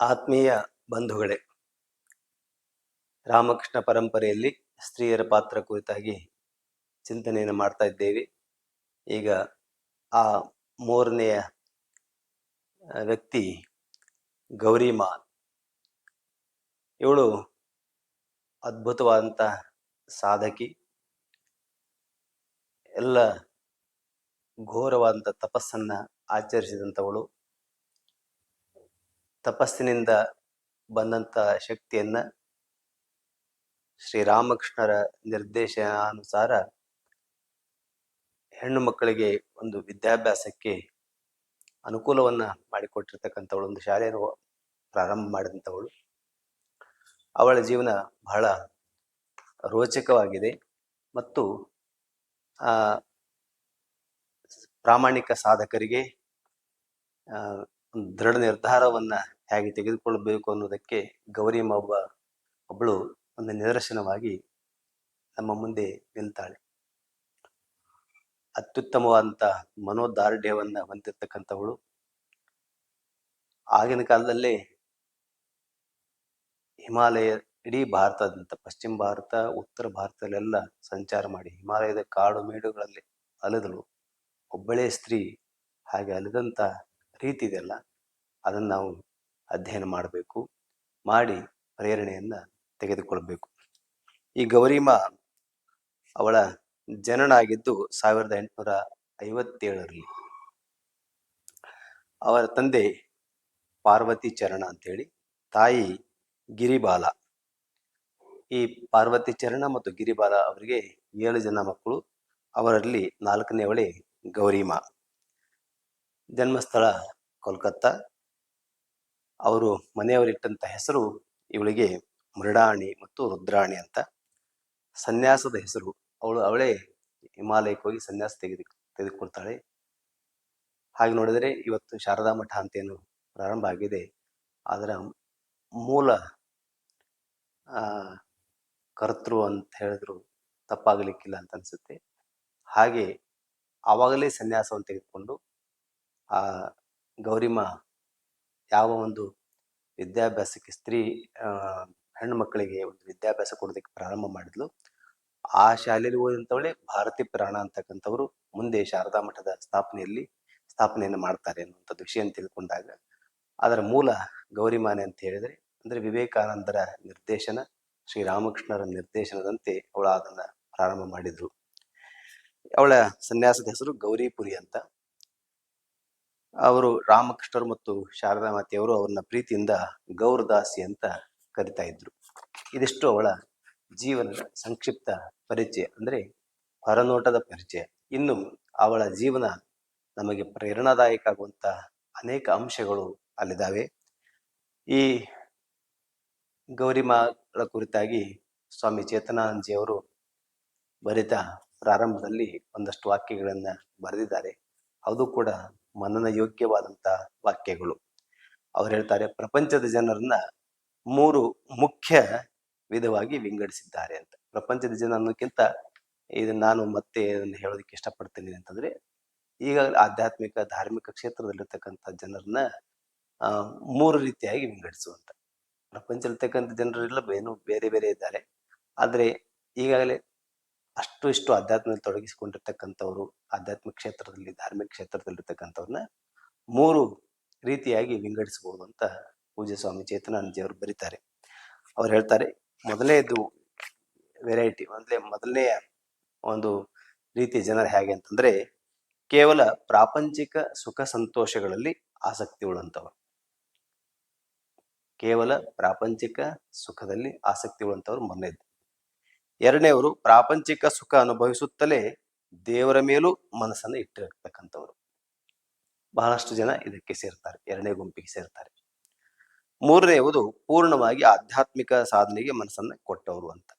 ಆತ್ಮೀಯ ಬಂಧುಗಳೇ, ರಾಮಕೃಷ್ಣ ಪರಂಪರೆಯಲ್ಲಿ ಸ್ತ್ರೀಯರ ಪಾತ್ರ ಕುರಿತಾಗಿ ಚಿಂತನೆಯನ್ನು ಮಾಡ್ತಾ ಇದ್ದೇವೆ. ಈಗ ಆ ಮೂರನೆಯ ವ್ಯಕ್ತಿ ಗೌರಿಮಾ ಇವಳು ಅದ್ಭುತವಾದಂಥ ಸಾಧಕಿ. ಎಲ್ಲ ಘೋರವಾದಂಥ ತಪಸ್ಸನ್ನು ಆಚರಿಸಿದಂಥವಳು. ತಪಸ್ಸಿನಿಂದ ಬಂದಂಥ ಶಕ್ತಿಯನ್ನ ಶ್ರೀರಾಮಕೃಷ್ಣರ ನಿರ್ದೇಶನಾನುಸಾರ ಹೆಣ್ಣು ಮಕ್ಕಳಿಗೆ ಒಂದು ವಿದ್ಯಾಭ್ಯಾಸಕ್ಕೆ ಅನುಕೂಲವನ್ನ ಮಾಡಿಕೊಟ್ಟಿರ್ತಕ್ಕಂಥವಳು, ಒಂದು ಶಾಲೆಯನ್ನು ಪ್ರಾರಂಭ ಮಾಡಿದಂಥವಳು. ಅವಳ ಜೀವನ ಬಹಳ ರೋಚಕವಾಗಿದೆ ಮತ್ತು ಆ ಪ್ರಾಮಾಣಿಕ ಸಾಧಕರಿಗೆ ದೃಢ ನಿರ್ಧಾರವನ್ನ ಹೇಗೆ ತೆಗೆದುಕೊಳ್ಳಬೇಕು ಅನ್ನೋದಕ್ಕೆ ಗೌರಿ ಮಾವ ಒಬ್ಬಳು ಒಂದು ನಿದರ್ಶನವಾಗಿ ನಮ್ಮ ಮುಂದೆ ನಿಲ್ತಾಳೆ ಅತ್ಯುತ್ತಮವಾದಂಥ ಮನೋದಾರ್ಢ್ಯವನ್ನು ಹೊಂದಿರತಕ್ಕಂಥವಳು. ಆಗಿನ ಕಾಲದಲ್ಲೇ ಹಿಮಾಲಯ, ಇಡೀ ಭಾರತದಂತ ಪಶ್ಚಿಮ ಭಾರತ, ಉತ್ತರ ಭಾರತದಲ್ಲೆಲ್ಲ ಸಂಚಾರ ಮಾಡಿ, ಹಿಮಾಲಯದ ಕಾಡು ಮೇಡುಗಳಲ್ಲಿ ಅಲೆದಳು. ಒಬ್ಬಳೇ ಸ್ತ್ರೀ ಹಾಗೆ ಅಲೆದಂಥ ರೀತಿ ಇದೆಯಲ್ಲ, ಅದನ್ನು ನಾವು ಅಧ್ಯಯನ ಮಾಡಬೇಕು, ಮಾಡಿ ಪ್ರೇರಣೆಯನ್ನ ತೆಗೆದುಕೊಳ್ಬೇಕು. ಈ ಗೌರಿಮ ಅವಳ ಜನನ ಆಗಿದ್ದು ಸಾವಿರದ ಎಂಟುನೂರ ಐವತ್ತೇಳರಲ್ಲಿ. ಅವರ ತಂದೆ ಪಾರ್ವತಿ ಚರಣ ಅಂತೇಳಿ, ತಾಯಿ ಗಿರಿಬಾಲ. ಈ ಪಾರ್ವತಿ ಚರಣ ಮತ್ತು ಗಿರಿಬಾಲ ಅವರಿಗೆ ಏಳು ಜನ ಮಕ್ಕಳು, ಅವರಲ್ಲಿ ನಾಲ್ಕನೇ ಅವಳೆ ಗೌರಿಮಾ. ಜನ್ಮಸ್ಥಳ ಕೋಲ್ಕತ್ತಾ. ಅವರು ಮನೆಯವರಿಟ್ಟಂತ ಹೆಸರು ಇವಳಿಗೆ ಮೃಡಾಣಿ ಮತ್ತು ರುದ್ರಾಣಿ ಅಂತ. ಸನ್ಯಾಸದ ಹೆಸರು. ಅವಳು ಅವಳೇ ಹಿಮಾಲಯಕ್ಕೆ ಹೋಗಿ ಸನ್ಯಾಸ ತೆಗೆದು ತೆಗೆದುಕೊಳ್ತಾಳೆ. ಹಾಗೆ ನೋಡಿದರೆ ಇವತ್ತು ಶಾರದಾ ಮಠ ಅಂತೇನು ಪ್ರಾರಂಭ ಆಗಿದೆ. ಅದರ ಮೂಲ ಕರ್ತೃ ಅಂತ ಹೇಳಿದ್ರು ತಪ್ಪಾಗಲಿಕ್ಕಿಲ್ಲ ಅಂತ ಅನಿಸುತ್ತೆ. ಹಾಗೆ ಆವಾಗಲೇ ಸನ್ಯಾಸವನ್ನು ತೆಗೆದುಕೊಂಡು, ಆ, ಗೌರಿಮ ಯಾವ ಒಂದು ವಿದ್ಯಾಭ್ಯಾಸಕ್ಕೆ ಸ್ತ್ರೀ ಹೆಣ್ಣು ಮಕ್ಕಳಿಗೆ ಒಂದು ವಿದ್ಯಾಭ್ಯಾಸ ಕೊಡೋದಕ್ಕೆ ಪ್ರಾರಂಭ ಮಾಡಿದ್ಲು. ಆ ಶಾಲೆಯಲ್ಲಿ ಓದಿದಂಥವಳೆ ಭಾರತಿ ಪ್ರಾಣ ಅಂತಕ್ಕಂಥವ್ರು. ಮುಂದೆ ಶಾರದಾ ಮಠದ ಸ್ಥಾಪನೆಯಲ್ಲಿ ಸ್ಥಾಪನೆಯನ್ನು ಮಾಡ್ತಾರೆ ಅನ್ನುವಂಥದ್ದು ವಿಷಯ ತಿಳ್ಕೊಂಡಾಗ. ಅದರ ಮೂಲ ಗೌರಿಮಾನೆ ಅಂತ ಹೇಳಿದ್ರೆ, ಅಂದ್ರೆ ವಿವೇಕಾನಂದರ ನಿರ್ದೇಶನ ಶ್ರೀರಾಮಕೃಷ್ಣರ ನಿರ್ದೇಶನದಂತೆ ಅವಳು ಅದನ್ನ ಪ್ರಾರಂಭ ಮಾಡಿದ್ರು ಅವಳ ಸನ್ಯಾಸದ ಹೆಸರು ಗೌರಿಪುರಿ ಅಂತ. ಅವರು ರಾಮಕೃಷ್ಣರು ಮತ್ತು ಶಾರದಾ ಮಾತೆಯವರು ಅವ್ರನ್ನ ಪ್ರೀತಿಯಿಂದ ಗೌರದಾಸಿ ಅಂತ ಕರಿತಾ ಇದ್ರು. ಇದಿಷ್ಟು ಅವಳ ಜೀವನದ ಸಂಕ್ಷಿಪ್ತ ಪರಿಚಯ ಅಂದ್ರೆ ಹೊರನೋಟದ ಪರಿಚಯ. ಇನ್ನು ಅವಳ ಜೀವನ ನಮಗೆ ಪ್ರೇರಣಾದಾಯಕ ಆಗುವಂತ ಅನೇಕ ಅಂಶಗಳು ಅಲ್ಲಿದ್ದಾವೆ. ಈ ಗೌರಿಮಾಳ ಕುರಿತಾಗಿ ಸ್ವಾಮಿ ಚೇತನಾನಂದಜಿಯವರು ಬರಿತ ಪ್ರಾರಂಭದಲ್ಲಿ ಒಂದಷ್ಟು ವಾಕ್ಯಗಳನ್ನ ಬರೆದಿದ್ದಾರೆ. ಅದು ಕೂಡ ಮನನ ಯೋಗ್ಯವಾದಂತ ವಾಕ್ಯಗಳು. ಅವ್ರು ಹೇಳ್ತಾರೆ, ಪ್ರಪಂಚದ ಜನರನ್ನ ಮೂರು ಮುಖ್ಯ ವಿಧವಾಗಿ ವಿಂಗಡಿಸಿದ್ದಾರೆ ಅಂತ. ಪ್ರಪಂಚದ ಜನ ಅನ್ನೋಕ್ಕಿಂತ ಇದು ನಾನು ಮತ್ತೆ ಇದನ್ನು ಹೇಳೋದಕ್ಕೆ ಇಷ್ಟಪಡ್ತೀನಿ ಅಂತಂದ್ರೆ ಈಗಾಗಲೇ ಆಧ್ಯಾತ್ಮಿಕ, ಧಾರ್ಮಿಕ ಕ್ಷೇತ್ರದಲ್ಲಿರ್ತಕ್ಕಂಥ ಜನರನ್ನ ಮೂರು ರೀತಿಯಾಗಿ ವಿಂಗಡಿಸುವಂತ. ಪ್ರಪಂಚದಲ್ಲಿರ್ತಕ್ಕಂಥ ಜನರೆಲ್ಲ ಏನು ಬೇರೆ ಬೇರೆ ಇದ್ದಾರೆ. ಆದ್ರೆ ಈಗಾಗಲೇ ಅಷ್ಟು ಇಷ್ಟು ಆಧ್ಯಾತ್ಮದಲ್ಲಿ ತೊಡಗಿಸಿಕೊಂಡಿರ್ತಕ್ಕಂಥವ್ರು, ಆಧ್ಯಾತ್ಮಿಕ ಕ್ಷೇತ್ರದಲ್ಲಿ, ಧಾರ್ಮಿಕ ಕ್ಷೇತ್ರದಲ್ಲಿರ್ತಕ್ಕಂಥವ್ರನ್ನ ಮೂರು ರೀತಿಯಾಗಿ ವಿಂಗಡಿಸಬಹುದು ಅಂತ ಪೂಜ್ಯ ಸ್ವಾಮಿ ಚೇತನಾನಂದಜಿ ಅವರು ಬರೀತಾರೆ. ಅವ್ರು ಹೇಳ್ತಾರೆ ಮೊದಲನೇದು ವೆರೈಟಿ ಮೊದಲೇ ಮೊದಲನೆಯ ಒಂದು ರೀತಿಯ ಜನರು ಹೇಗೆ ಅಂತಂದ್ರೆ, ಕೇವಲ ಪ್ರಾಪಂಚಿಕ ಸುಖ ಸಂತೋಷಗಳಲ್ಲಿ ಆಸಕ್ತಿ ಉಳ್ಳಂತವರು ಕೇವಲ ಪ್ರಾಪಂಚಿಕ ಸುಖದಲ್ಲಿ ಆಸಕ್ತಿ ಉಳ್ಳಂಥವ್ರು ಮೊದಲನೇದು ಎರಡನೇವರು ಪ್ರಾಪಂಚಿಕ ಸುಖ ಅನುಭವಿಸುತ್ತಲೇ ದೇವರ ಮೇಲೂ ಮನಸ್ಸನ್ನು ಇಟ್ಟಿರ್ತಕ್ಕಂಥವ್ರು. ಬಹಳಷ್ಟು ಜನ ಇದಕ್ಕೆ ಸೇರ್ತಾರೆ, ಎರಡನೇ ಗುಂಪಿಗೆ ಸೇರ್ತಾರೆ. ಮೂರನೆಯದು ಪೂರ್ಣವಾಗಿ ಆಧ್ಯಾತ್ಮಿಕ ಸಾಧನೆಗೆ ಮನಸ್ಸನ್ನ ಕೊಟ್ಟವರು ಅಂತ.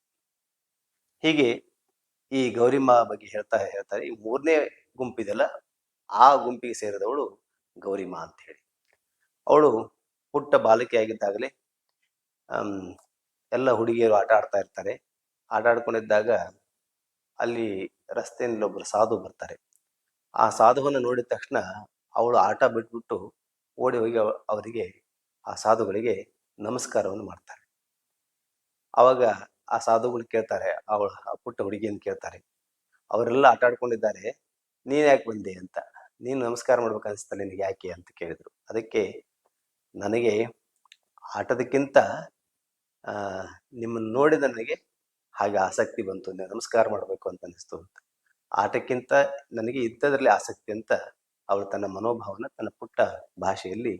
ಹೀಗೆ ಈ ಗೌರಿಮ್ಮ ಬಗ್ಗೆ ಹೇಳ್ತಾ ಹೇಳ್ತಾರೆ, ಈ ಮೂರನೇ ಗುಂಪಿದೆಲ್ಲ ಆ ಗುಂಪಿಗೆ ಸೇರಿದವಳು ಗೌರಿಮ್ಮ ಅಂತ ಹೇಳಿ. ಅವಳು ಪುಟ್ಟ ಬಾಲಕಿಯಾಗಿದ್ದಾಗಲೇ ಎಲ್ಲ ಹುಡುಗಿಯರು ಆಟ ಆಡ್ತಾ ಇರ್ತಾರೆ. ಆಟ ಆಡ್ಕೊಂಡಿದ್ದಾಗ ಅಲ್ಲಿ ರಸ್ತೆಯಲ್ಲಿ ಒಬ್ಬರು ಸಾಧು ಬರ್ತಾರೆ. ಆ ಸಾಧುವನ್ನು ನೋಡಿದ ತಕ್ಷಣ ಅವಳು ಆಟ ಬಿಟ್ಬಿಟ್ಟು ಓಡಿ ಹೋಗಿ ಅವ- ಅವರಿಗೆ, ಆ ಸಾಧುಗಳಿಗೆ ನಮಸ್ಕಾರವನ್ನು ಮಾಡ್ತಾರೆ. ಆವಾಗ ಆ ಸಾಧುಗಳು ಕೇಳ್ತಾರೆ, ಅವಳ ಆ ಪುಟ್ಟ ಹುಡುಗಿಯನ್ನು ಕೇಳ್ತಾರೆ, ಅವರೆಲ್ಲ ಆಟ ಆಡ್ಕೊಂಡಿದ್ದಾರೆ, ನೀನ್ ಯಾಕೆ ಬಂದೆ ಅಂತ? ನೀನು ನಮಸ್ಕಾರ ಮಾಡ್ಬೇಕು ನಿನಗೆ ಯಾಕೆ? ಅಂತ ಕೇಳಿದ್ರು. ಅದಕ್ಕೆ, ನನಗೆ ಆಟದಕ್ಕಿಂತ ನಿಮ್ಮನ್ನು ನೋಡಿದ ನನಗೆ ಹಾಗೆ ಆಸಕ್ತಿ ಬಂತು ನಮಸ್ಕಾರ ಮಾಡಬೇಕು ಅಂತ ಅನಿಸ್ತು ಆಟಕ್ಕಿಂತ ನನಗೆ ಇದ್ದದ್ರಲ್ಲಿ ಆಸಕ್ತಿ ಅಂತ ಅವಳು ತನ್ನ ಮನೋಭಾವನ ತನ್ನ ಪುಟ್ಟ ಭಾಷೆಯಲ್ಲಿ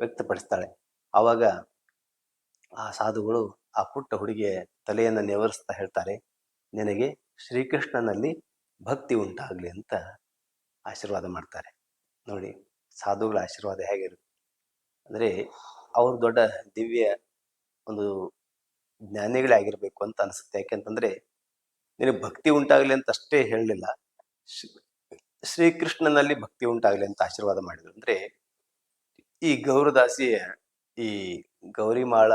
ವ್ಯಕ್ತಪಡಿಸ್ತಾಳೆ. ಆವಾಗ ಆ ಸಾಧುಗಳು ಆ ಪುಟ್ಟ ಹುಡುಗಿಯ ತಲೆಯನ್ನು ನೆವರಿಸ್ತಾ ಹೇಳ್ತಾರೆ, ನಿನಗೆ ಶ್ರೀಕೃಷ್ಣನಲ್ಲಿ ಭಕ್ತಿ ಉಂಟಾಗಲಿ ಅಂತ ಆಶೀರ್ವಾದ ಮಾಡ್ತಾರೆ. ನೋಡಿ, ಸಾಧುಗಳ ಆಶೀರ್ವಾದ ಹೇಗಿರುತ್ತೆ? ಅಂದರೆ ಅವರು ದೊಡ್ಡ ದಿವ್ಯ ಒಂದು ಜ್ಞಾನಿಗಳೇ ಆಗಿರ್ಬೇಕು ಅಂತ ಅನಿಸುತ್ತೆ. ಯಾಕೆಂತಂದ್ರೆ ನಿನಗೆ ಭಕ್ತಿ ಉಂಟಾಗಲಿ ಅಂತ ಅಷ್ಟೇ ಹೇಳಲಿಲ್ಲ. ಶ್ರೀಕೃಷ್ಣನಲ್ಲಿ ಭಕ್ತಿ ಉಂಟಾಗಲಿ ಅಂತ ಆಶೀರ್ವಾದ ಮಾಡಿದ್ರು. ಅಂದ್ರೆ ಈ ಗೌರದಾಸಿಯ ಈ ಗೌರಿಮಾಳ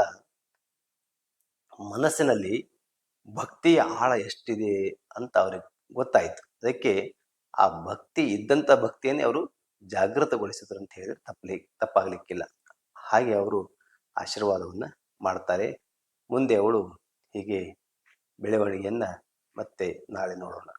ಮನಸ್ಸಿನಲ್ಲಿ ಭಕ್ತಿಯ ಆಳ ಎಷ್ಟಿದೆ ಅಂತ ಅವ್ರಿಗೆ ಗೊತ್ತಾಯ್ತು. ಅದಕ್ಕೆ ಆ ಭಕ್ತಿ ಇದ್ದಂತ ಭಕ್ತಿಯನ್ನೇ ಅವರು ಜಾಗೃತಗೊಳಿಸಿದ್ರು ಅಂತ ಹೇಳಿದ್ರೆ ತಪ್ಪಲಿ, ತಪ್ಪಾಗ್ಲಿಕ್ಕಿಲ್ಲ. ಹಾಗೆ ಅವರು ಆಶೀರ್ವಾದವನ್ನ ಮಾಡ್ತಾರೆ. ಮುಂದೆ ಅವಳು ಹೀಗೆ ಬೆಳವಣಿಗೆಯನ್ನು ಮತ್ತೆ ನಾಳೆ ನೋಡೋಣ.